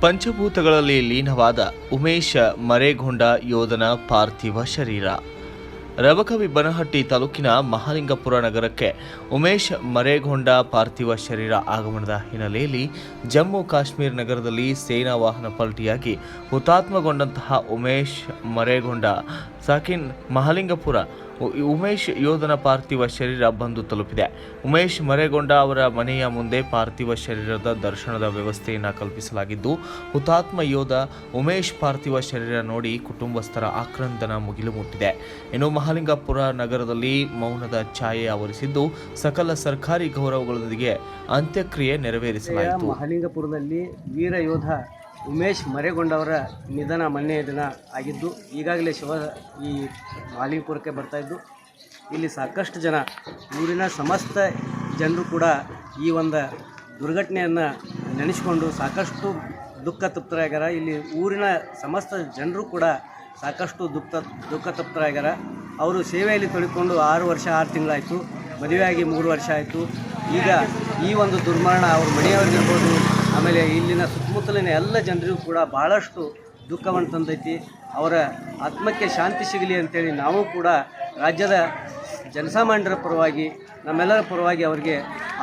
ಪಂಚಭೂತಗಳಲ್ಲಿ ಲೀನವಾದ ಉಮೇಶ ಮರೇಗೊಂಡ ಯೋಧನ ಪಾರ್ಥಿವ ಶರೀರ. ರಬಕವಿ ಬನಹಟ್ಟಿ ತಾಲೂಕಿನ ಮಹಾಲಿಂಗಪುರ ನಗರಕ್ಕೆ ಉಮೇಶ್ ಮರೇಗೊಂಡ ಪಾರ್ಥಿವ ಶರೀರ ಆಗಮನದ ಹಿನ್ನೆಲೆಯಲ್ಲಿ ಜಮ್ಮು ಕಾಶ್ಮೀರ ನಗರದಲ್ಲಿ ಸೇನಾ ವಾಹನ ಪಲ್ಟಿಯಾಗಿ ಹುತಾತ್ಮಗೊಂಡಂತಹ ಉಮೇಶ್ ಮರೇಗೊಂಡ ಸಾಕಿನ್ ಮಹಾಲಿಂಗಪುರ ಉಮೇಶ್ ಯೋಧನ ಪಾರ್ಥಿವ ಶರೀರ ಬಂದು ತಲುಪಿದೆ. ಉಮೇಶ್ ಮರೇಗೊಂಡ ಅವರ ಮನೆಯ ಮುಂದೆ ಪಾರ್ಥಿವ ಶರೀರದ ದರ್ಶನದ ವ್ಯವಸ್ಥೆಯನ್ನು ಕಲ್ಪಿಸಲಾಗಿದ್ದು, ಹುತಾತ್ಮ ಯೋಧ ಉಮೇಶ್ ಪಾರ್ಥಿವ ಶರೀರ ನೋಡಿ ಕುಟುಂಬಸ್ಥರ ಆಕ್ರಂದನ ಮುಗಿಲು ಮುಟ್ಟಿದೆ. ಇನ್ನು ಮಹಾಲಿಂಗಪುರ ನಗರದಲ್ಲಿ ಮೌನದ ಛಾಯೆ ಆವರಿಸಿದ್ದು ಸಕಲ ಸರ್ಕಾರಿ ಗೌರವಗಳೊಂದಿಗೆ ಅಂತ್ಯಕ್ರಿಯೆ ನೆರವೇರಿಸಲಾಯಿತು. ಮಹಾಲಿಂಗಪುರದಲ್ಲಿ ವೀರ ಯೋಧ ಉಮೇಶ್ ಮರೆಗೊಂಡವರ ನಿಧನ ಮೊನ್ನೆಯ ದಿನ ಆಗಿದ್ದು, ಈಗಾಗಲೇ ಶಿವ ಈ ಮಹಾಲಿಂಗಪುರಕ್ಕೆ ಬರ್ತಾ ಇದ್ದು, ಇಲ್ಲಿ ಸಾಕಷ್ಟು ಜನ, ಊರಿನ ಸಮಸ್ತ ಜನರು ಕೂಡ ಈ ಒಂದು ದುರ್ಘಟನೆಯನ್ನು ನೆನೆಸ್ಕೊಂಡು ಸಾಕಷ್ಟು ದುಃಖ ತೃಪ್ತರಾಗ್ಯಾರ. ಇಲ್ಲಿ ಊರಿನ ಸಮಸ್ತ ಜನರು ಕೂಡ ಸಾಕಷ್ಟು ದುಃಖ ದುಃಖ ತೃಪ್ತರಾಗ್ಯಾರ. ಅವರು ಸೇವೆಯಲ್ಲಿ ತೊಳಿಕೊಂಡು ಆರು ವರ್ಷ, ಆರು ತಿಂಗಳಾಯಿತು. ಮದುವೆಯಾಗಿ ಮೂರು ವರ್ಷ ಆಯಿತು. ಈಗ ಈ ಒಂದು ದುರ್ಮರಣ ಅವ್ರ ಮನೆಯವ್ರಿಗಿರ್ಬೋದು, ಆಮೇಲೆ ಇಲ್ಲಿನ ಸುತ್ತಮುತ್ತಲಿನ ಎಲ್ಲ ಜನರಿಗೂ ಕೂಡ ಭಾಳಷ್ಟು ದುಃಖವನ್ನು ತಂದೈತಿ. ಅವರ ಆತ್ಮಕ್ಕೆ ಶಾಂತಿ ಸಿಗಲಿ ಅಂತೇಳಿ ನಾವು ಕೂಡ ರಾಜ್ಯದ ಜನಸಾಮಾನ್ಯರ ಪರವಾಗಿ, ನಮ್ಮೆಲ್ಲರ ಪರವಾಗಿ ಅವರಿಗೆ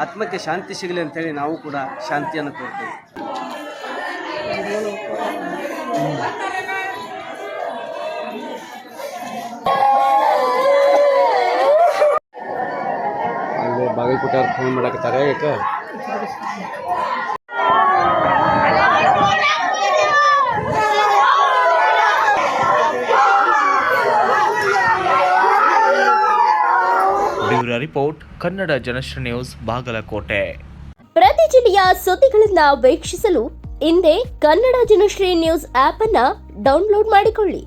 ಆತ್ಮಕ್ಕೆ ಶಾಂತಿ ಸಿಗಲಿ ಅಂತೇಳಿ ನಾವು ಕೂಡ ಶಾಂತಿಯನ್ನು ಕೋರ್ತೇವೆ. ಅಲ್ಲಿ ಬಾಗಲಕೋಟೆ ಫೋನ್ ಮಾಡಕತ್ತಾರೆ ಈಗ bureau report Kannada Janashree news Bagalkot. ಪ್ರತಿ ಜಿಲ್ಲೆಯ ಸುದ್ದಿಗಳನ್ನ ವೀಕ್ಷಿಸಲು ಇಂದೇ ಕನ್ನಡ ಜನಶ್ರೀ ನ್ಯೂಸ್ ಆಪ್ ಅನ್ನ ಡೌನ್ಲೋಡ್ ಮಾಡಿಕೊಳ್ಳಿ.